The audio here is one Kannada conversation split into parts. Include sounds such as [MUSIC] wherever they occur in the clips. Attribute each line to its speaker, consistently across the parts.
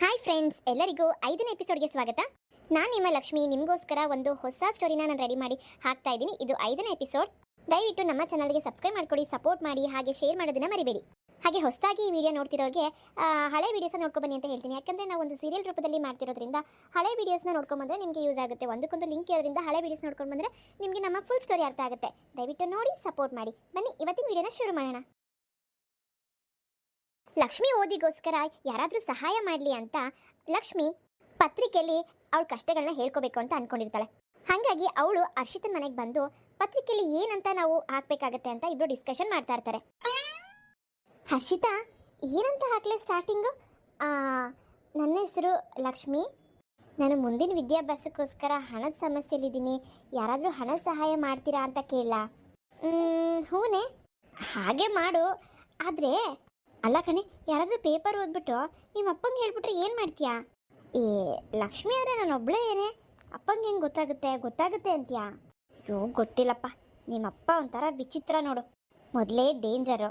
Speaker 1: ಹಾಯ್ ಫ್ರೆಂಡ್ಸ್ ಎಲ್ಲರಿಗೂ ಐದನೇ ಎಪಿಸೋಡ್ಗೆ ಸ್ವಾಗತ. ನಾನು ನಿಮ್ಮ ಲಕ್ಷ್ಮಿ, ನಿಮಗೋಸ್ಕರ ಒಂದು ಹೊಸ ಸ್ಟೋರಿನ ನಾನು ರೆಡಿ ಮಾಡಿ ಹಾಕ್ತಾ ಇದ್ದೀನಿ. ಇದು ಐದನೇ ಎಪಿಸೋಡ್ ದಯವಿಟ್ಟು ನಮ್ಮ ಚಾನಲ್ಗೆ ಸಬ್ಸ್ಕ್ರೈಬ್ ಮಾಡ್ಕೊಡಿ ಸಪೋರ್ಟ್ ಮಾಡಿ, ಹಾಗೆ ಶೇರ್ ಮಾಡೋದನ್ನ ಮರಿಬೇಡಿ. ಹಾಗೆ ಹೊಸದಾಗಿ ಈ ವಿಡಿಯೋ ನೋಡ್ತಿರೋರಿಗೆ ಹಳೆ ವೀಡಿಯೋಸ್ನ ನೋಡ್ಕೊಬನ್ನಿ ಅಂತ ಹೇಳ್ತೀನಿ. ಯಾಕಂದರೆ ನಾವು ಒಂದು ಸೀರಿಯಲ್ ರೂಪದಲ್ಲಿ ಮಾಡ್ತಿರೋದ್ರಿಂದ ಹಳೆ ವೀಡಿಯೋಸ್ನ ನೋಡ್ಕೊಂಬಂದ್ರೆ ನಿಮಗೆ ಯೂಸ್ ಆಗುತ್ತೆ. ಒಂದಕ್ಕೊಂದು ಲಿಂಕ್ ಇರೋದ್ರಿಂದ ಹಳೆ ವೀಡಿಯೋಸ್ ನೋಡ್ಕೊಂಡು ಬಂದರೆ ನಿಮಗೆ ನಮ್ಮ ಫುಲ್ ಸ್ಟೋರಿ ಅರ್ಥ ಆಗುತ್ತೆ. ದಯವಿಟ್ಟು ನೋಡಿ ಸಪೋರ್ಟ್ ಮಾಡಿ. ಬನ್ನಿ, ಇವತ್ತಿನ ವಿಡಿಯೋನ ಶುರು ಮಾಡೋಣ. ಲಕ್ಷ್ಮಿ ಓದಿಗೋಸ್ಕರ ಯಾರಾದರೂ ಸಹಾಯ ಮಾಡಲಿ ಅಂತ ಲಕ್ಷ್ಮಿ ಪತ್ರಿಕೆಯಲ್ಲಿ ಅವಳ ಕಷ್ಟಗಳನ್ನ ಹೇಳ್ಕೋಬೇಕು ಅಂತ ಅನ್ಕೊಂಡಿರ್ತಾಳೆ. ಹಾಗಾಗಿ ಅವಳು ಹರ್ಷಿತನ ಮನೆಗೆ ಬಂದು ಪತ್ರಿಕೆಯಲ್ಲಿ ಏನಂತ ನಾವು ಹಾಕ್ಬೇಕಾಗತ್ತೆ ಅಂತ ಇಬ್ಬರು ಡಿಸ್ಕಷನ್ ಮಾಡ್ತಾ ಇರ್ತಾರೆ. ಹರ್ಷಿತಾ, ಏನಂತ ಹಾಕ್ಲೆ ಸ್ಟಾರ್ಟಿಂಗು ನನ್ನ ಹೆಸರು ಲಕ್ಷ್ಮಿ. ನಾನು ಮುಂದಿನ ವಿದ್ಯಾಭ್ಯಾಸಕ್ಕೋಸ್ಕರ ಹಣದ ಸಮಸ್ಯೆಯಲ್ಲಿದ್ದೀನಿ ಯಾರಾದರೂ ಹಣ ಸಹಾಯ ಮಾಡ್ತೀರಾ ಅಂತ ಕೇಳಲ್ಲ ಹೂನೆ. ಹಾಗೆ ಮಾಡು. ಆದರೆ ಅಲ್ಲ ಕಣೆ, ಯಾರಾದರೂ ಪೇಪರ್ ಓದ್ಬಿಟ್ಟು ನಿಮ್ಮ ಅಪ್ಪಂಗೆ ಹೇಳ್ಬಿಟ್ರೆ ಏನು ಮಾಡ್ತೀಯಾ? ಏ, ಲಕ್ಷ್ಮಿ ಆದರೆ ನಾನು ಒಬ್ಳೆ ಏನೇ? ಅಪ್ಪಂಗೆ ಹೆಂಗೆ ಗೊತ್ತಾಗುತ್ತೆ? ಗೊತ್ತಾಗುತ್ತೆ ಅಂತೀಯಾ? ಅಯ್ಯೋ, ಗೊತ್ತಿಲ್ಲಪ್ಪ. ನಿಮ್ಮಪ್ಪ ಒಂಥರ ವಿಚಿತ್ರ ನೋಡು. ಮೊದಲೇ ಡೇಂಜರು.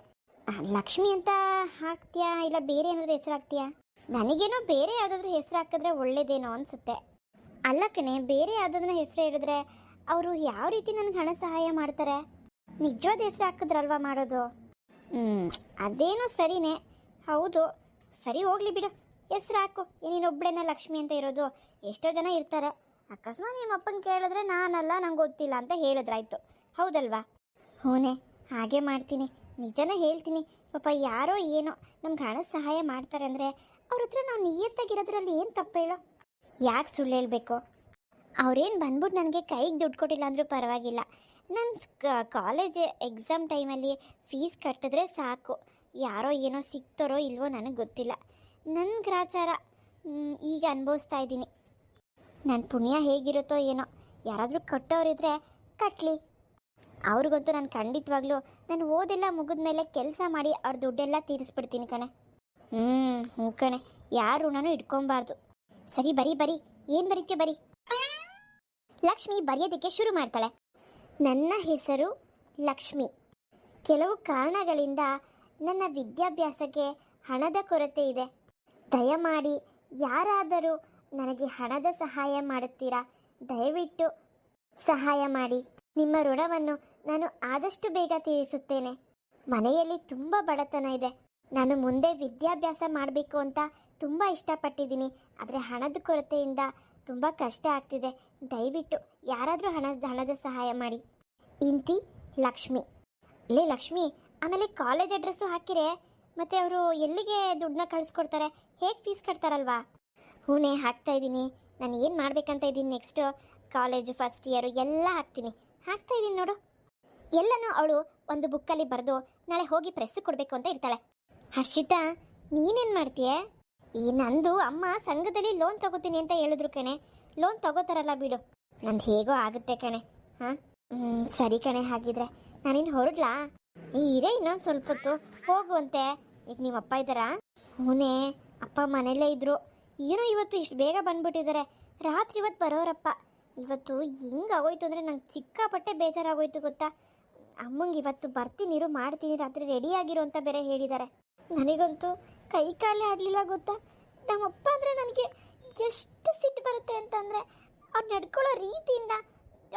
Speaker 1: ಲಕ್ಷ್ಮಿ ಅಂತ ಹಾಕ್ತೀಯಾ ಇಲ್ಲ ಬೇರೆ ಏನಾದರೂ ಹೆಸರು ಹಾಕ್ತೀಯಾ ನನಗೇನೋ ಬೇರೆ ಯಾವುದಾದ್ರೂ ಹೆಸರು ಹಾಕಿದ್ರೆ ಒಳ್ಳೇದೇನೋ ಅನಿಸುತ್ತೆ. ಅಲ್ಲ ಕಣೆ, ಬೇರೆ ಯಾವುದಾದ್ರೂ ಹೆಸರು ಹೇಳಿದ್ರೆ ಅವರು ಯಾವ ರೀತಿ ನನಗೆ ಹಣ ಸಹಾಯ ಮಾಡ್ತಾರೆ? ನಿಜವಾದ ಹೆಸರು ಹಾಕಿದ್ರಲ್ವಾ ಮಾಡೋದು? ಹ್ಞೂ ಅದೇನೋ ಸರಿನೇ. ಹೌದು, ಸರಿ ಹೋಗ್ಲಿ ಬಿಡು. ಹೆಸ್ರು ಹಾಕು. ನೀನೊಬ್ಬಳೇನ ಲಕ್ಷ್ಮಿ ಅಂತ ಇರೋದು. ಎಷ್ಟೋ ಜನ ಇರ್ತಾರೆ. ಅಕಸ್ಮಾತ್ ನಿಮ್ಮ ಅಪ್ಪನ ಕೇಳಿದ್ರೆ ನಾನಲ್ಲ, ನಂಗೆ ಗೊತ್ತಿಲ್ಲ ಅಂತ ಹೇಳಿದ್ರಾಯ್ತು. ಹೌದಲ್ವಾ? ಹೂನೆ, ಹಾಗೆ ಮಾಡ್ತೀನಿ. ನಿಜನ ಹೇಳ್ತೀನಿ. ಪಾಪ ಯಾರೋ ಏನೋ ನಮ್ಗೆ ಹಣ ಸಹಾಯ ಮಾಡ್ತಾರೆ ಅಂದರೆ ಅವ್ರ ಹತ್ರ ನಾವು ನಿಯತ್ತಾಗಿರೋದ್ರಲ್ಲಿ ಏನು ತಪ್ಪು ಹೇಳೋ? ಯಾಕೆ ಸುಳ್ಳು ಹೇಳಬೇಕು? ಅವ್ರೇನು ಬಂದ್ಬಿಟ್ಟು ನನಗೆ ಕೈಗೆ ದುಡ್ಡು ಕೊಟ್ಟಿಲ್ಲ ಅಂದರೂ ಪರವಾಗಿಲ್ಲ. ನನ್ನ ಕಾಲೇಜ್ ಎಕ್ಸಾಮ್ ಟೈಮಲ್ಲಿ ಫೀಸ್ ಕಟ್ಟಿದ್ರೆ ಸಾಕು. ಯಾರೋ ಏನೋ ಸಿಗ್ತಾರೋ ಇಲ್ವೋ ನನಗೆ ಗೊತ್ತಿಲ್ಲ. ನನ್ನ ಗ್ರಾಚಾರ ಈಗ ಅನುಭವಿಸ್ತಾ ಇದ್ದೀನಿ. ನನ್ನ ಪುಣ್ಯ ಹೇಗಿರುತ್ತೋ ಏನೋ. ಯಾರಾದರೂ ಕಟ್ಟೋರಿದ್ರೆ ಕಟ್ಟಲಿ ಅವ್ರಿಗಂತೂ ನಾನು ಖಂಡಿತವಾಗ್ಲೂ ನಾನು ಓದೆಲ್ಲ ಮುಗಿದ ಮೇಲೆ ಕೆಲಸ ಮಾಡಿ ಅವ್ರ ದುಡ್ಡೆಲ್ಲ ತೀರಿಸ್ಬಿಡ್ತೀನಿ ಕಣೆ. ಹ್ಞೂ ಹ್ಞೂ ಕಣೆ. ಯಾರು ಋಣನೂ ಇಟ್ಕೊಬಾರ್ದು ಸರಿ, ಬರಿ ಬರಿ. ಏನು ಬರೀತೀಯ ಬರಿ? ಲಕ್ಷ್ಮಿ ಬರೆಯೋದಕ್ಕೆ ಶುರು ಮಾಡ್ತಾಳೆ. ನನ್ನ ಹೆಸರು ಲಕ್ಷ್ಮಿ. ಕೆಲವು ಕಾರಣಗಳಿಂದ ನನ್ನ ವಿದ್ಯಾಭ್ಯಾಸಕ್ಕೆ ಹಣದ ಕೊರತೆ ಇದೆ. ದಯಮಾಡಿ ಯಾರಾದರೂ ನನಗೆ ಹಣದ ಸಹಾಯ ಮಾಡುತ್ತೀರಾ? ದಯವಿಟ್ಟು ಸಹಾಯ ಮಾಡಿ. ನಿಮ್ಮ ಋಣವನ್ನು ನಾನು ಆದಷ್ಟು ಬೇಗ ತೀರಿಸುತ್ತೇನೆ. ಮನೆಯಲ್ಲಿ ತುಂಬ ಬಡತನ ಇದೆ. ನಾನು ಮುಂದೆ ವಿದ್ಯಾಭ್ಯಾಸ ಮಾಡಬೇಕು ಅಂತ ತುಂಬ ಇಷ್ಟಪಟ್ಟಿದ್ದೀನಿ. ಆದರೆ ಹಣದ ಕೊರತೆಯಿಂದ ತುಂಬ ಕಷ್ಟ ಆಗ್ತಿದೆ. ದಯವಿಟ್ಟು ಯಾರಾದರೂ ಹಣದ ಹಣದ ಸಹಾಯ ಮಾಡಿ. ಇಂತಿ ಲಕ್ಷ್ಮಿ. ಲೇ ಲಕ್ಷ್ಮಿ, ಆಮೇಲೆ ಕಾಲೇಜ್ ಅಡ್ರೆಸ್ಸು ಹಾಕಿರೆ, ಮತ್ತು ಅವರು ಎಲ್ಲಿಗೆ ದುಡ್ಡನ್ನ ಕಳಿಸ್ಕೊಡ್ತಾರೆ? ಹೇಗೆ ಫೀಸ್ ಕಟ್ತಾರಲ್ವಾ? ಹೂನೇ, ಹಾಕ್ತಾ ಇದ್ದೀನಿ. ನಾನು ಏನು ಮಾಡಬೇಕಂತ ಇದ್ದೀನಿ ನೆಕ್ಸ್ಟು ಕಾಲೇಜು ಫಸ್ಟ್ ಇಯರು ಎಲ್ಲ ಹಾಕ್ತೀನಿ. ಹಾಕ್ತಾ ಇದ್ದೀನಿ ನೋಡು. ಎಲ್ಲನೂ ಅವಳು ಒಂದು ಬುಕ್ಕಲ್ಲಿ ಬರೆದು ನಾಳೆ ಹೋಗಿ ಪ್ರೆಸ್ಸು ಕೊಡಬೇಕು ಅಂತ ಇರ್ತಾಳೆ. ಹರ್ಷಿತಾ, ನೀನೇನು ಮಾಡ್ತೀಯ? ಈ ನಂದು ಅಮ್ಮ ಸಂಘದಲ್ಲಿ ಲೋನ್ ತಗೋತೀನಿ ಅಂತ ಹೇಳಿದ್ರು ಕಣೆ. ಲೋನ್ ತಗೋತಾರಲ್ಲ ಬಿಡು. ನಂದು ಹೇಗೋ ಆಗುತ್ತೆ ಕಣೆ. ಹಾಂ? ಸರಿ ಕಣೆ ಹಾಗಿದ್ರೆ. ನಾನಿನ್ನು ಹೊರಡ್ಲಾ? ಈ ಇರೇ ಇನ್ನೊಂದು ಸ್ವಲ್ಪ ಹೊತ್ತು ಹೋಗುವಂತೆ. ಈಗ ನಿಮ್ಮ ಅಪ್ಪ ಇದ್ದಾರಾ? ಹೂನೇ, ಅಪ್ಪ ಮನೆಯಲ್ಲೇ ಇದ್ರು. ಏನೋ ಇವತ್ತು ಇಷ್ಟು ಬೇಗ ಬಂದ್ಬಿಟ್ಟಿದ್ದಾರೆ ರಾತ್ರಿ ಇವತ್ತು ಬರೋರಪ್ಪ. ಇವತ್ತು ಹೆಂಗಾಗೋಯ್ತು ಅಂದರೆ ನಂಗೆ ಸಿಕ್ಕಾಪಟ್ಟೆ ಬೇಜಾರಾಗೋಯ್ತು ಗೊತ್ತಾ? ಅಮ್ಮಂಗೆ ಇವತ್ತು ಬರ್ತೀನಿರು ಮಾಡ್ತೀನಿ, ರಾತ್ರಿ ರೆಡಿ ಆಗಿರು ಅಂತ ಬೇರೆ ಹೇಳಿದ್ದಾರೆ ನನಗಂತೂ ಕೈ ಕಾಲೇ ಆಡಲಿಲ್ಲ ಗೊತ್ತಾ? ನಮ್ಮಪ್ಪ ಅಂದರೆ ನನಗೆ ಎಷ್ಟು ಸಿಟ್ಟು ಬರುತ್ತೆ ಅಂತಂದರೆ ಅವ್ರು ನಡ್ಕೊಳ್ಳೋ ರೀತಿಯಿಂದ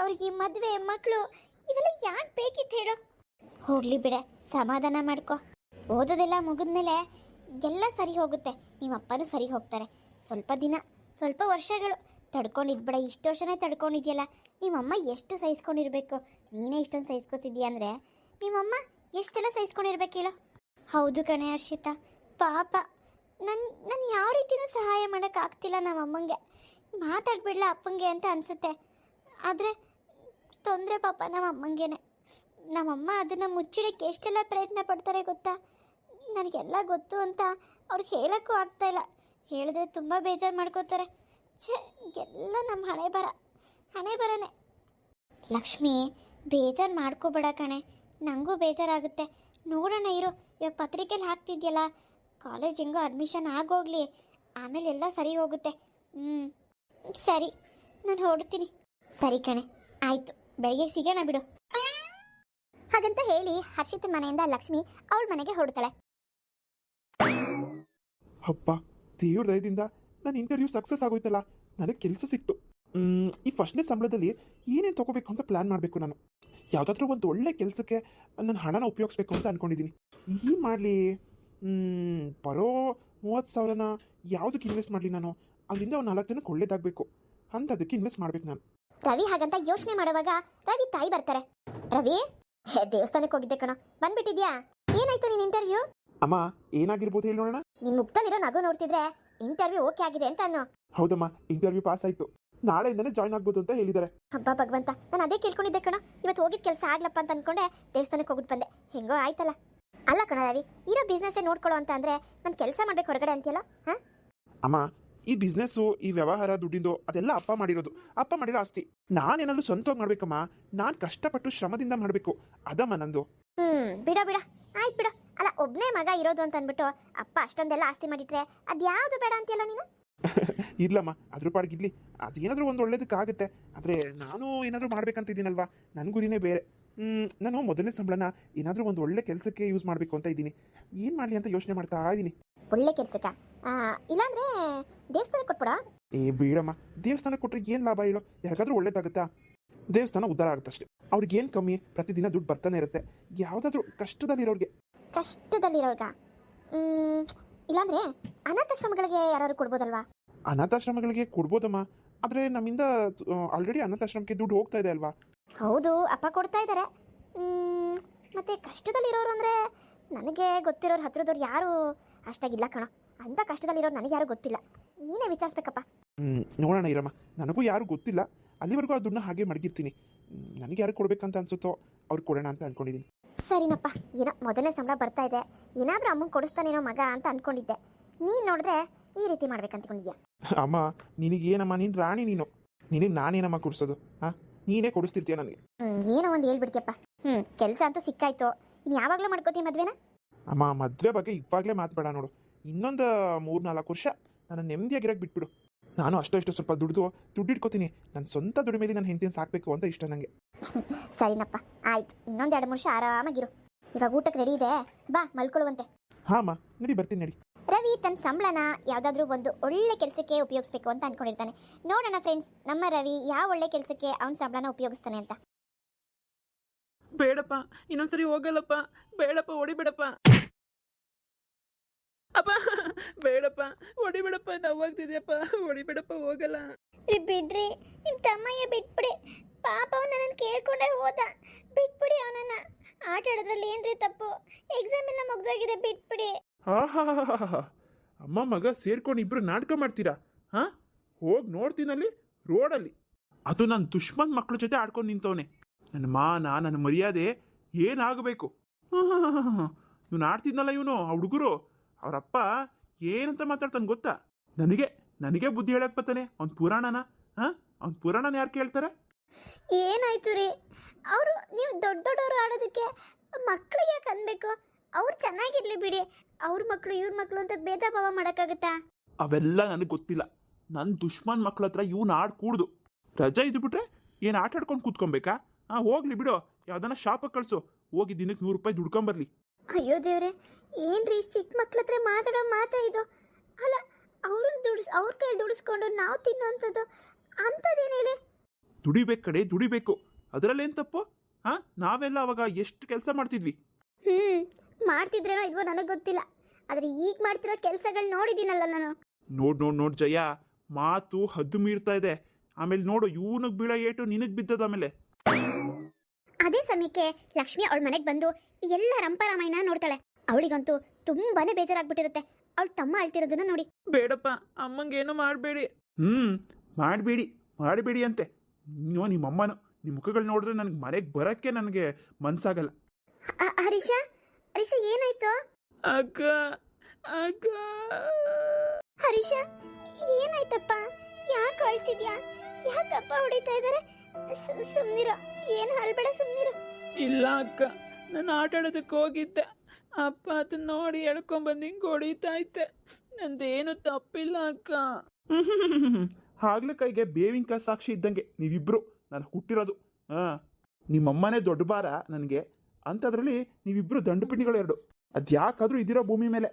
Speaker 1: ಅವ್ರಿಗೆ ಮದುವೆ ಮಕ್ಕಳು ಇವೆಲ್ಲ ಯಾಕೆ ಬೇಕಿತ್ತು ಹೇಳು? ಹೋಗ್ಲಿ ಬಿಡೆ, ಸಮಾಧಾನ ಮಾಡ್ಕೊ. ಓದೋದೆಲ್ಲ ಮುಗಿದ್ಮೇಲೆ ಎಲ್ಲ ಸರಿ ಹೋಗುತ್ತೆ. ನಿಮ್ಮ ಅಪ್ಪನೂ ಸರಿ ಹೋಗ್ತಾರೆ. ಸ್ವಲ್ಪ ದಿನ, ಸ್ವಲ್ಪ ವರ್ಷಗಳು. ತಡ್ಕೊಂಡಿದ್ಬಿಡ ಇಷ್ಟು ವರ್ಷನೇ ತಡ್ಕೊಂಡಿದ್ಯಲ್ಲ, ನಿಮ್ಮಮ್ಮ ಎಷ್ಟು ಸಹಿಸ್ಕೊಂಡಿರ್ಬೇಕು? ನೀನೇ ಇಷ್ಟೊಂದು ಸಹಿಸ್ಕೊತಿದ್ಯಾ ಅಂದರೆ, ನಿಮ್ಮಮ್ಮ ಎಷ್ಟೆಲ್ಲ ಸಹಿಸ್ಕೊಂಡಿರ್ಬೇಕು ಹೇಳು? ಹೌದು ಕಣೆ ಹರ್ಷಿತಾ. ಪಾಪ. ನನ್ನ ನಾನು ಯಾವ ರೀತಿನೂ ಸಹಾಯ ಮಾಡೋಕ್ಕಾಗ್ತಿಲ್ಲ ನಮ್ಮ ಅಮ್ಮಂಗೆ. ಮಾತಾಡ್ಬಿಡ್ಲ ಅಪ್ಪಂಗೆ ಅಂತ ಅನಿಸುತ್ತೆ. ಆದರೆ ತೊಂದರೆ ಪಾಪ ನಮ್ಮ ಅಮ್ಮಂಗೇನೆ. ನಮ್ಮಮ್ಮ ಅದನ್ನು ಮುಚ್ಚಿಡೋಕ್ಕೆ ಎಷ್ಟೆಲ್ಲ ಪ್ರಯತ್ನ ಪಡ್ತಾರೆ ಗೊತ್ತಾ? ನನಗೆಲ್ಲ ಗೊತ್ತು ಅಂತ ಅವ್ರಿಗೆ ಹೇಳೋಕ್ಕೂ ಆಗ್ತಾ ಇಲ್ಲ. ಹೇಳಿದ್ರೆ ತುಂಬ ಬೇಜಾರು ಮಾಡ್ಕೋತಾರೆ. ಛೇ, ಎಲ್ಲ ನಮ್ಮ ಹಣೆ ಬರ, ಹಣೆ ಬರನೆ. ಲಕ್ಷ್ಮಿ, ಬೇಜಾರು ಮಾಡ್ಕೋಬೇಡ ಕಣೆ. ನನಗೂ ಬೇಜಾರಾಗುತ್ತೆ. ನೋಡೋಣ ಇರು, ಇವಾಗ ಪತ್ರಿಕೆಯಲ್ಲಿ ಹಾಕ್ತಿದ್ಯಲ್ಲ ಕಾಲೇಜ್ ಹೆಂಗೋ ಅಡ್ಮಿಷನ್ ಆಗೋಗ್ಲಿ ಆಮೇಲೆ ಎಲ್ಲ ಸರಿ ಹೋಗುತ್ತೆ. ಹ್ಞೂ ಸರಿ ನಾನು ಹೊರಡ್ತೀನಿ. ಸರಿ ಕಣೆ ಆಯಿತು ಬೆಳಗ್ಗೆ ಸಿಗೋಣ ಬಿಡು. ಹಾಗಂತ ಹೇಳಿ ಹರ್ಷಿತ್ ಮನೆಯಿಂದ ಲಕ್ಷ್ಮಿ ಅವಳ ಮನೆಗೆ ಹೊರಡ್ತಾಳೆ.
Speaker 2: ಅಪ್ಪ ದೇವ್ರ ದಯದಿಂದ ನನ್ನ ಇಂಟರ್ವ್ಯೂ ಸಕ್ಸಸ್ ಆಗೋಯ್ತಲ್ಲ ನನಗೆ ಕೆಲಸ ಸಿಕ್ತು. ಮ್, ಈ ಫಸ್ಟ್ನೇ ಸಂಬಳದಲ್ಲಿ ಏನೇನು ತಗೋಬೇಕು ಅಂತ ಪ್ಲ್ಯಾನ್ ಮಾಡಬೇಕು ನಾನು. ಯಾವುದಾದ್ರೂ ಒಂದು ಒಳ್ಳೆ ಕೆಲಸಕ್ಕೆ ನನ್ನ ಹಣನ ಉಪಯೋಗಿಸ್ಬೇಕು ಅಂತ ಅಂದ್ಕೊಂಡಿದ್ದೀನಿ ಏನು ಮಾಡಲಿ? ಬರೋ ಮೂವತ್ತು ಸಾವಿರನ ಯಾವುದಕ್ಕೆ ಇನ್ವೆಸ್ಟ್ ಮಾಡಲಿ ನಾನು? ಅಲ್ಲಿಂದ ಒಂದು ನಾಲ್ಕು ಜನಕ್ಕೆ ಒಳ್ಳೇದಾಗಬೇಕು. ಅಂತ ಅದಕ್ಕೆ ಇನ್ವೆಸ್ಟ್ ಮಾಡ್ಬೇಕು ನಾನು.
Speaker 1: ರವಿ ಹಾಗಂತ ಯೋಚನೆ ಮಾಡುವಾಗ ರವಿ ತಾಯಿ ಬರ್ತಾರೆ. ರವಿ ಹೇ ದೇವಸ್ಥಾನಕ್ಕೆ ಹೋಗಿದ್ದೆ ಕಣ. ಬಂದ್ಬಿಟ್ಟಿದ್ಯಾ? ಏನಾಯ್ತು ನಿನ್ ಇಂಟರ್ವ್ಯೂ
Speaker 2: ಅಮ್ಮ ಏನಾಗಿರ್ಬೋದು ಹೇಳಿ ನೋಡೋಣ?
Speaker 1: ನಿನ್ ಮುಕ್ತಲ್ಲಿರೋ ನಗು ನೋಡ್ತಿದ್ರೆ ಇಂಟರ್ವ್ಯೂ ಓಕೆ ಆಗಿದೆ ಅಂತ ಅನ್ನೋ.
Speaker 2: ಹೌದಮ್ಮ ಇಂಟರ್ವ್ಯೂ ಪಾಸ್ ಆಯ್ತು. ನಾಳೆಯಿಂದನೇ ಜಾಯ್ನ್ ಆಗ್ಬೋದು ಅಂತ ಹೇಳಿದ್ದಾರೆ.
Speaker 1: ಹಬ್ಬ ಭಗವಂತ ನಾನು ಅದೇ ಕೇಳ್ಕೊಂಡಿದ್ದೆ ಕಣ. ಇವತ್ತು ಹೋಗಿದ್ ಕೆಲಸ ಆಗ್ಲಪ್ಪ ಅಂತ ಅನ್ಕೊಂಡೆ ದೇವಸ್ಥಾನಕ್ಕೆ ಹೋಗ್ಬಿಟ್ಟು ಬಂದೆ. ಹೆಂಗೋ ಆಯ್ತಲ್ಲ. ಅಲ್ಲ ಕಣ ರವಿ ಇರೋ ಬಿಸ್ನೆಸ್ಸೇ ನೋಡ್ಕೊಳ್ಳೋ ಅಂತ ಅಂದ್ರೆ ನಾನು ಕೆಲಸ ಮಾಡ್ಬೇಕು ಹೊರಗಡೆ ಅಂತೀಯಲ್ಲ? ಹಾ?
Speaker 2: ಅಮ್ಮ ಈ ಬಿಸ್ನೆಸ್ಸು ಈ ವ್ಯವಹಾರ ದುಡ್ಡಿಂದು ಅದೆಲ್ಲ ಅಪ್ಪ ಮಾಡಿರೋದು. ಅಪ್ಪ ಮಾಡಿದ ಆಸ್ತಿ. ನಾನೇನಾದ್ರೂ ಸ್ವಂತವಾಗಿ ಮಾಡ್ಬೇಕಮ್ಮ. ನಾನು ಕಷ್ಟಪಟ್ಟು ಶ್ರಮದಿಂದ ಮಾಡಬೇಕು. ಅದಮ್ಮ ನಂದು.
Speaker 1: ಹ್ಮ್ ಬಿಡ ಬಿಡ. ಆಯ್ತು ಬಿಡ. ಅಲ್ಲ ಒಬ್ನೇ ಮಗ ಇರೋದು ಅಂತ ಅಂದ್ಬಿಟ್ಟು ಅಪ್ಪ ಅಷ್ಟೊಂದೆಲ್ಲ ಆಸ್ತಿ ಮಾಡಿಟ್ರೆ ಅದ್ಯಾವುದು ಬೇಡ ಅಂತೀಯಲ್ಲ ನೀನು? [LAUGHS]
Speaker 2: ಇರ್ಲಮ್ಮ ಅದ್ರ ಪಾಡ್ಗಿರ್ಲಿ. ಅದೇನಾದ್ರೂ ಒಂದು ಒಳ್ಳೇದಕ್ಕಾಗುತ್ತೆ. ಆದ್ರೆ ನಾನು ಏನಾದರೂ ಮಾಡ್ಬೇಕಂತಿದ್ದೀನಲ್ವಾ? ನನ್ನ ಗುರಿನೇ ಬೇರೆ. ನಾನು ಮೊದಲನೇ ಸಂಬಳನ ಏನಾದರೂ ಒಂದು ಒಳ್ಳೆ ಕೆಲಸಕ್ಕೆ ಯೂಸ್ ಮಾಡಬೇಕು ಅಂತ ಇದ್ದೀನಿ. ಏನು ಮಾಡಲಿ ಅಂತ ಯೋಚನೆ ಮಾಡ್ತಾ ಇದ್ದೀನಿ.
Speaker 1: ಒಳ್ಳೆ ಕೆಲ್ಸಕ್ಕ? ಆ, ಇಲ್ಲಾಂದ್ರೆ ದೇವಸ್ಥಾನ ಕೊಟ್ಬಿಡ?
Speaker 2: ಏ ಬೇಡಮ್ಮ. ದೇವಸ್ಥಾನ ಕೊಟ್ಟರೆ ಏನು ಲಾಭ ಹೇಳೋ? ಯಾರಿಗಾದ್ರೂ ಒಳ್ಳೇದಾಗುತ್ತಾ? ದೇವಸ್ಥಾನ ಉದ್ಧಾರ ಅವ್ರಿಗೆ ಏನು ಕಮ್ಮಿ? ಪ್ರತಿದಿನ ದುಡ್ಡು ಬರ್ತಾನೆ ಇರುತ್ತೆ. ಯಾವುದಾದ್ರೂ ಕಷ್ಟದಲ್ಲಿರೋರಿಗೆ.
Speaker 1: ಕಷ್ಟದಲ್ಲಿರೋರ್ಗ? ಇಲ್ಲಾಂದ್ರೆ ಅನಾಥಾಶ್ರಮಗಳಿಗೆ ಯಾರು ಕೊಡ್ಬೋದಲ್ವಾ?
Speaker 2: ಅನಾಥಾಶ್ರಮಗಳಿಗೆ ಕೊಡ್ಬೋದಮ್ಮ. ಆದರೆ ನಮ್ಮಿಂದ ಆಲ್ರೆಡಿ ಅನಾಥಾಶ್ರಮಕ್ಕೆ ದುಡ್ಡು ಹೋಗ್ತಾ ಇದೆ ಅಲ್ವಾ?
Speaker 1: ಹೌದು ಅಪ್ಪ ಕೊಡ್ತಾ ಇದ್ದಾರೆ ಮತ್ತು ಕಷ್ಟದಲ್ಲಿರೋರು ಅಂದರೆ ನನಗೆ ಗೊತ್ತಿರೋರು ಹತ್ತಿರದವ್ರು ಯಾರು ಅಷ್ಟಾಗಿಲ್ಲ ಕಣ. ಅಂತ ಕಷ್ಟದಲ್ಲಿರೋರು ನನಗೆ ಯಾರು ಗೊತ್ತಿಲ್ಲ. ನೀನೇ ವಿಚಾರಿಸ್ಬೇಕಪ್ಪ.
Speaker 2: ನೋಡೋಣ ಇರಮ್ಮ ನನಗೂ ಯಾರು ಗೊತ್ತಿಲ್ಲ. ಅಲ್ಲಿವರೆಗೂ ಆ ದುಡ್ಡನ್ನ ಹಾಗೆ ಮಡಗಿರ್ತೀನಿ. ನನಗೆ ಯಾರು ಕೊಡಬೇಕಂತ ಅನ್ಸುತ್ತೋ ಅವ್ರು ಕೊಡೋಣ ಅಂತ ಅನ್ಕೊಂಡಿದ್ದೀನಿ
Speaker 1: ಸರಿನಪ್ಪ ಏನೋ ಮೊದಲನೇ ಸಂಬಳ ಬರ್ತಾ ಇದೆ. ಏನಾದರೂ ಅಮ್ಮಂಗೆ ಕೊಡಿಸ್ತಾನೇನೋ ಮಗ ಅಂತ ಅನ್ಕೊಂಡಿದ್ದೆ. ನೀನು ನೋಡಿದ್ರೆ ಈ ರೀತಿ ಮಾಡ್ಬೇಕಂತ
Speaker 2: ಅಮ್ಮ ನಿನಗೇನಮ್ಮ ನೀನು ರಾಣಿ ನೀನು. ನಿನಗೆ ನಾನೇನಮ್ಮ ಕೊಡಿಸೋದು ಹಾಂ ನೀನೇ ಕೊಡಿಸ್ತಿರ್ತೀಯ ನನಗೆ?
Speaker 1: ಏನೋ ಒಂದು ಹೇಳ್ಬಿಡ್ತೀಯಪ್ಪ. ಹ್ಮ್ ಕೆಲಸ ಅಂತೂ ಸಿಕ್ಕಾಯ್ತು. ಇನ್ನು ಯಾವಾಗಲೂ ಮಾಡ್ಕೋತೀಯ ಮದ್ವೆನ?
Speaker 2: ಅಮ್ಮ ಮದುವೆ ಬಗ್ಗೆ ಇವಾಗಲೇ ಮಾತಬೇಡ ನೋಡು. ಇನ್ನೊಂದು ಮೂರು ನಾಲ್ಕು ವರ್ಷ ನನ್ನ ನೆಮ್ಮದಿಯಾಗಿರಕ್ಕೆ ಬಿಟ್ಬಿಡು. ನಾನು ಅಷ್ಟಷ್ಟು ಸ್ವಲ್ಪ ದುಡ್ದು ದುಡ್ಡು ಇಟ್ಕೋತೀನಿ. ನನ್ನ ಸ್ವಂತ ದುಡಿಮೇಲೆ ನನ್ನ ಹೆಂಡತಿನ ಸಾಕಬೇಕು ಅಂತ ಇಷ್ಟ ನನಗೆ [LAUGHS]
Speaker 1: ಸರಿನಪ್ಪ ಆಯ್ತು. ಇನ್ನೊಂದು ಎರಡು ವರ್ಷ ಆರಾಮಾಗಿರು. ಇವಾಗ ಊಟಕ್ಕೆ ರೆಡಿ ಇದೆ. ಬಾ ಮಲ್ಕೊಳ್ಳುವಂತೆ
Speaker 2: ಹಾಂ ಅಮ್ಮ. ನಡಿ ಬರ್ತೀನಿ ನಡಿ.
Speaker 1: ರವಿ ತನ್ನ ಸಂಬಳನ ಯಾವುದಾದ್ರೂ ಒಂದು ಒಳ್ಳೆ ಕೆಲಸಕ್ಕೆ ಉಪಯೋಗಿಸ್ಬೇಕು ಅಂತ ಅನ್ಕೊಂಡಿರ್ತಾನೆ. ನೋಡೋಣ ಫ್ರೆಂಡ್ಸ್ ನಮ್ಮ ರವಿ ಯಾವ ಒಳ್ಳೆ ಕೆಲಸಕ್ಕೆ ಅವನ ಸಂಬಳನ ಉಪಯೋಗಿಸ್ತಾನೆ ಅಂತ.
Speaker 3: ಬೇಡಪ್ಪ ಇನ್ನೊಂದ್ಸರಿ ಹೋಗಲ್ಲಪ್ಪ. ಬೇಡಪ್ಪ ಹೊಡಿಬೇಡಪ್ಪ ಅಪ್ಪ ಬೇಡಪ್ಪ ಹೊಡಿಬೇಡಪ್ಪ ನೋವಾಗ್ತಿದ್ಯಪ್ಪ ಹೊಡಿಬೇಡಪ್ಪ ಹೋಗಲ್ಲ.
Speaker 1: ರೀ ಬಿಡ್ರಿ ನಿಮ್ಮ ತಮ್ಮಯ್ಯ ಬಿಟ್ಬಿಡಿ. ಪಾಪ ನನ್ನ ಕೇಳ್ಕೊಂಡೇ ಹೋದ. ಬಿಟ್ಬಿಡಿ ಅವನನ್ನ. ಆಟ ಆಡೋದ್ರಲ್ಲಿ ಏನ್ರಿ ತಪ್ಪು? ಎಕ್ಸಾಮ್ ಎಲ್ಲ ಮುಗ್ದೋಗಿದೆ ಬಿಟ್ಬಿಡಿ.
Speaker 2: ಆಹಾಹಾಹಾಹಾ. ಅಮ್ಮ, ಮಗ ಸೇರ್ಕೊಂಡು ಇಬ್ರು ನಾಟಕ ಮಾಡ್ತೀರಾ? ಹಾ? ಹೋಗಿ ನೋಡ್ತೀನಲ್ಲಿ, ರೋಡಲ್ಲಿ. ಅದು ನನ್ನ ದುಷ್ಮನ್ ಮಕ್ಕಳ ಜೊತೆ ಆಡ್ಕೊಂಡು ನಿಂತವನೆ. ನನ್ನ ಮಾನ, ನನ್ನ ಮರ್ಯಾದೆ ಏನಾಗಬೇಕು? ಇವನು ಆಡ್ತಿದ್ನಲ್ಲ ಇವನು, ಆ ಹುಡುಗರು. ಅವರಪ್ಪ ಏನಂತ ಮಾತಾಡ್ತಾನೆ ಗೊತ್ತಾ? ನನಗೆ ನನಗೆ ಬುದ್ಧಿ ಹೇಳಕ್ ಬರ್ತಾನೆ. ಅವ್ನ ಪುರಾಣನ, ಹಾ? ಅವ್ನ ಪುರಾಣನ ಯಾರು ಕೇಳ್ತಾರೆ?
Speaker 1: ಏನಾಯ್ತು ರೀ? ಅವರು, ನೀವು ದೊಡ್ಡ ದೊಡ್ಡವರು ಆಡೋದಕ್ಕೆ ಮಕ್ಕಳಿಗೆ ಕನ್ಬೇಕು ಅವ್ರು ಚೆನ್ನಾಗಿರ್ಲಿ ಬಿಡಿ. ಅವ್ರ ಮಕ್ಕಳು ಇವ್ರ ಮಕ್ಕಳು ಅಂತ ಭೇದ ಭಾವ ಮಾಡೋಕ್ಕಾಗತ್ತಾ?
Speaker 2: ಅವೆಲ್ಲ ನನಗೆ ಗೊತ್ತಿಲ್ಲ. ನನ್ನ ದುಶ್ಮನ್ ಮಕ್ಳ ಹತ್ರ ಇವ್ನು ಆಡ್ ರಜಾ ರಜೆ ಇದ್ಬಿಟ್ರೆ ಏನು ಆಟ ಆಡ್ಕೊಂಡು ಕೂತ್ಕೊಬೇಕಾ? ಹಾಂ ಹೋಗ್ಲಿ ಬಿಡು. ಯಾವ್ದನ್ನ ಶಾಪ ಕಳ್ಸು. ಹೋಗಿ ದಿನಕ್ಕೆ ನೂರು ರೂಪಾಯಿ ದುಡ್ಕೊಂಬರ್ಲಿ.
Speaker 1: ಅಯ್ಯೋ ದೇವ್ರೆ ಏನ್ರಿ ಚಿಕ್ಕ ಮಕ್ಳ ಹತ್ರ ಮಾತಾಡೋ ಮಾತಾ ಇದು? ಅಲ್ಲ ಅವ್ರನ್ನ ದುಡಿಸ್ ಅವ್ರ ಕೈ ದುಡಿಸ್ಕೊಂಡು ನಾವು ತಿನ್ನೋಂಥದ್ದು ಅಂಥದ್ದೇನು ಹೇಳಿ?
Speaker 2: ದುಡಿಬೇಕು ಕಡೆ ದುಡಿಬೇಕು. ಅದರಲ್ಲೇನು ತಪ್ಪು? ಹಾಂ ನಾವೆಲ್ಲ ಅವಾಗ ಎಷ್ಟು ಕೆಲಸ ಮಾಡ್ತಿದ್ವಿ?
Speaker 1: ಹ್ಞೂ ಮಾಡ್ತಿದ್ರೇನೋ ಇದ್ವೋ ನನಗೆ ಗೊತ್ತಿಲ್ಲ. ಆದರೆ ಈಗ ಮಾಡ್ತಿರೋ ಕೆಲಸಗಳು ನೋಡಿದ್ದೀನಲ್ಲ ನಾನು.
Speaker 2: ನೋಡ್ ನೋಡ್ ನೋಡ್ ಜಯ. ಮಾತು ಹದ್ದು ಮೀರ್ತಾ ಇದೆ. ಆಮೇಲೆ ನೋಡು ಇವನಿಗೆ ಬೀಳ ಏಟು ನಿನಗೆ ಬಿದ್ದದ ಆಮೇಲೆ.
Speaker 1: ಅದೇ ಸಮಯಕ್ಕೆ ಲಕ್ಷ್ಮಿ ಅವಳ ಮನೆಗೆ ಬಂದು ಎಲ್ಲ ರಂಪರಾಮಾಯಣ ನೋಡ್ತಾಳೆ. ಅವಳಿಗಂತೂ ತುಂಬಾನೇ ಬೇಜಾರಾಗ್ಬಿಟ್ಟಿರುತ್ತೆ. ಅವಳು ತಮ್ಮ ಅಳ್ತಿರೋದನ್ನ ನೋಡಿ.
Speaker 3: ಬೇಡಪ್ಪ ಅಮ್ಮಂಗೇನು ಮಾಡಬೇಡಿ.
Speaker 2: ಹ್ಮ್ ಮಾಡಬೇಡಿ ಮಾಡಬೇಡಿ ಅಂತೆ. ನೀವು ನಿಮ್ಮಮ್ಮನ ನಿಮ್ಮ ಮುಖಗಳು ನೋಡಿದ್ರೆ ನನಗೆ ಮನೆಗೆ ಬರೋಕ್ಕೆ ನನಗೆ ಮನ್ಸಾಗಲ್ಲ.
Speaker 1: ಹರೀಶ? ಹರೀಶ ಏನಾಯ್ತು?
Speaker 3: ಅಕ್ಕ ಅಕ್ಕ.
Speaker 1: ಹರೀಶ ಏನಾಯ್ತಪ್ಪ? ಯಾಕೆ ಅಳ್ತಿದ್ಯಾ? ಯಾಕಪ್ಪ ಹೊಡಿತಾ ಇದ್ದಾರೆ ಸುಮ್ನಿರೋ. ಏನು ಹಳ್ಬೇಡ ಸುಮ್ನಿರ.
Speaker 3: ಇಲ್ಲ ಅಕ್ಕ. ನಾನು ಆಟ ಆಡೋದಕ್ಕೆ ಹೋಗಿದ್ದೆ. ಅಪ್ಪ ಅದನ್ನ ನೋಡಿ ಎಳ್ಕೊಂಬಂದು ಹಿಂಗೆ ಹೊಡಿತಾ ಇದ್ದೆ. ನಂದೇನು ತಪ್ಪಿಲ್ಲ ಅಕ್ಕ.
Speaker 2: ಹಾಗ್ಲಕಾಯಿಗೆ ಬೇವಿನ ಸಾಕ್ಷಿ ಇದ್ದಂಗೆ ನೀವಿಬ್ರು. ನಾನು ಹುಟ್ಟಿರೋದು. ಹಾಂ. ನಿಮ್ಮಮ್ಮನೇ ದೊಡ್ಡ ಭಾರ ನನಗೆ. ಅಂಥದ್ರಲ್ಲಿ ನೀವಿಬ್ರು ದಂಡಪಿಂಡಿಗಳು ಎರಡು ಅದು ಯಾಕಾದರೂ ಇದಿರೋ ಭೂಮಿ ಮೇಲೆ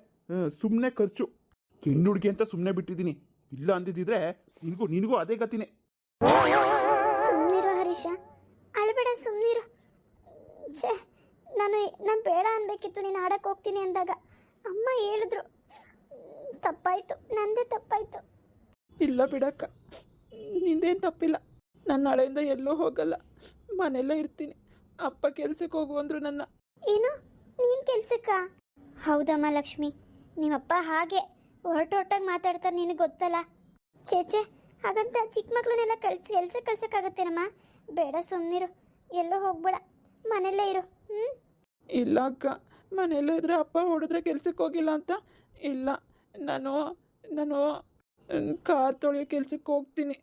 Speaker 2: ಸುಮ್ಮನೆ ಖರ್ಚು. ಹೆಣ್ಣು ಹುಡುಗಿ ಅಂತ ಸುಮ್ಮನೆ ಬಿಟ್ಟಿದ್ದೀನಿ. ಇಲ್ಲ ಅಂದಿದ್ದಿದ್ರೆ ನಿನಗೂ ನಿನಗೂ ಅದೇ ಗತಿನೇ.
Speaker 1: ಸುಮ್ಮನಿರು ಹರೀಶ. ಅಳ್ಬೇಡ ಸುಮ್ಮನಿರು ಛೇ ನಾನು ನಾನು ಬೇಡ ಅನ್ಬೇಕಿತ್ತು ನೀನು ಆಡಕ್ಕೆ ಹೋಗ್ತೀನಿ ಅಂದಾಗ. ಅಮ್ಮ ಹೇಳಿದ್ರು. ತಪ್ಪಾಯ್ತು ನಂದೇ ತಪ್ಪಾಯ್ತು.
Speaker 3: ಇಲ್ಲ ಬಿಡಕ್ಕ ನಿಂದೇನು ತಪ್ಪಿಲ್ಲ. ನನ್ನ ನಾಳೆಯಿಂದ ಎಲ್ಲೂ ಹೋಗಲ್ಲ. ಮನೆಯಲ್ಲೇ ಇರ್ತೀನಿ. ಅಪ್ಪ ಕೆಲ್ಸಕ್ಕೆ ಹೋಗು ಅಂದ್ರು ನನ್ನ.
Speaker 1: ಏನು? ನೀನು ಕೆಲ್ಸಕ್ಕ? ಹೌದಮ್ಮ ಲಕ್ಷ್ಮಿ. ನಿಮ್ಮಪ್ಪ ಹಾಗೆ ಹೊರಟೊಟ್ಟಾಗಿ ಮಾತಾಡ್ತಾರೆ ನಿನಗೆ ಗೊತ್ತಲ್ಲ? ಛೇ ಛೇ ಹಾಗಂತ ಚಿಕ್ಕ ಮಕ್ಕಳನ್ನೆಲ್ಲ ಕಳ್ಸಿ ಕೆಲ್ಸ ಕಳ್ಸೋಕ್ಕಾಗತ್ತೇನಮ್ಮ? ಬೇಡ ಸುಮ್ಮನಿರು ಎಲ್ಲೋ ಹೋಗ್ಬೇಡ. ಮನೆಯಲ್ಲೇ ಇರು. ಹ್ಞೂ
Speaker 3: ಇಲ್ಲ ಅಕ್ಕ. ಮನೆಯಲ್ಲೇ ಇದ್ರೆ ಅಪ್ಪ ಹೊಡೆದ್ರೆ ಕೆಲ್ಸಕ್ಕೆ ಹೋಗಿಲ್ಲ ಅಂತ. ಇಲ್ಲ. ನಾನು ನಾನು ಕಾರ್ ತೊಳೆಯೋ ಕೆಲ್ಸಕ್ಕೆ ಹೋಗ್ತೀನಿ.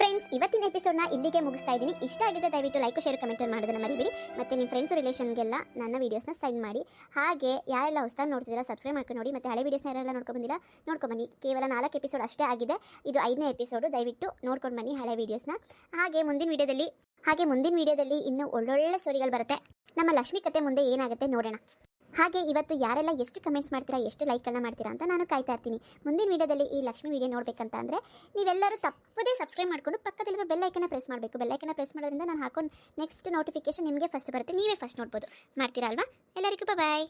Speaker 1: ಫ್ರೆಂಡ್ಸ್ ಇವತ್ತಿನ ಎಪಿಸೋಡ್ನ ಇಲ್ಲಿಗೆ ಮುಗಿಸ್ತಾ ಇದ್ದೀನಿ. ಇಷ್ಟ ಆಗಿದೆ ದಯವಿಟ್ಟು ಲೈಕ್ ಶೇರ್ ಕಮೆಂಟ್ ಮಾಡೋದನ್ನ ಮರಿಬೇಡಿ. ಮತ್ತು ನಿಮ್ಮ ಫ್ರೆಂಡ್ಸ್ ರಿಲೇಷನ್ಗೆಲ್ಲ ನನ್ನ ವೀಡಿಯೋಸ್ನ ಸೆಂಡ್ ಮಾಡಿ. ಹಾಗೆ ಯಾರೆಲ್ಲ ಹೊಸದಾಗಿ ನೋಡ್ತಿದ್ದೀರಾ ಸಬ್ಸ್ಕ್ರೈಬ್ ಮಾಡ್ಕೊಂಡು ನೋಡಿ. ಮತ್ತು ಹಳೆ ವೀಡಿಯೋಸ್ನ ಯಾರೆಲ್ಲ ನೋಡ್ಕೊಂಡು ಬಂದಿಲ್ಲ ನೋಡ್ಕೊಂಡು ಬನ್ನಿ. ಕೇವಲ ನಾಲ್ಕು ಎಪಿಸೋಡ್ ಅಷ್ಟೇ ಆಗಿದೆ. ಇದು ಐದನೇ ಎಪಿಸೋಡು ದಯವಿಟ್ಟು ನೋಡ್ಕೊಂಡು ಬನ್ನಿ ಹಳೆ ವೀಡಿಯೋಸ್ನ ಹಾಗೆ ಮುಂದಿನ ವೀಡಿಯೋದಲ್ಲಿ ಹಾಗೆ ಮುಂದಿನ ವೀಡಿಯೋದಲ್ಲಿ ಇನ್ನೂ ಒಳ್ಳೊಳ್ಳೆ ಸ್ಟೋರಿಗಳು ಬರುತ್ತೆ. ನಮ್ಮ ಲಕ್ಷ್ಮಿ ಕತೆ ಮುಂದೆ ಏನಾಗುತ್ತೆ ನೋಡೋಣ. ಹಾಗೆ ಇವತ್ತು ಯಾರೆಲ್ಲ ಎಷ್ಟು ಕಮೆಂಟ್ಸ್ ಮಾಡ್ತೀರಾ, ಎಷ್ಟು ಲೈಕ್ಗಳನ್ನ ಮಾಡ್ತೀರಾ ಅಂತ ನಾನು ಕಾಯ್ತಾ ಇರ್ತೀನಿ. ಮುಂದಿನ ವೀಡಿಯೋದಲ್ಲಿ ಈ ಲಕ್ಷ್ಮಿ ವೀಡಿಯೋ ನೋಡ್ಬೇಕಂತ ಅಂದರೆ ನೀವೆಲ್ಲರೂ ತಪ್ಪದೇ ಸಬ್ಸ್ಕ್ರೈಬ್ ಮಾಡ್ಕೊಂಡು ಪಕ್ಕದಲ್ಲಿರೋ ಬೆಲ್ ಐಕನ್ನ ಪ್ರೆಸ್ ಮಾಡಬೇಕು. ಬೆಲ್ ಐಕನ್ನ ಪ್ರೆಸ್ ಮಾಡೋದ್ರಿಂದ ನಾನು ಹಾಕೊಂಡು ನೆಕ್ಸ್ಟ್ ನೋಟಿಫಿಕೇಶನ್ ನಿಮಗೆ ಫಸ್ಟ್ ಬರುತ್ತೆ. ನೀವೇ ಫಸ್ಟ್ ನೋಡ್ಬೋದು. ಮಾಡ್ತೀರಾ ಅಲ್ವಾ? ಎಲ್ಲರಿಗೂ ಬಾಯ್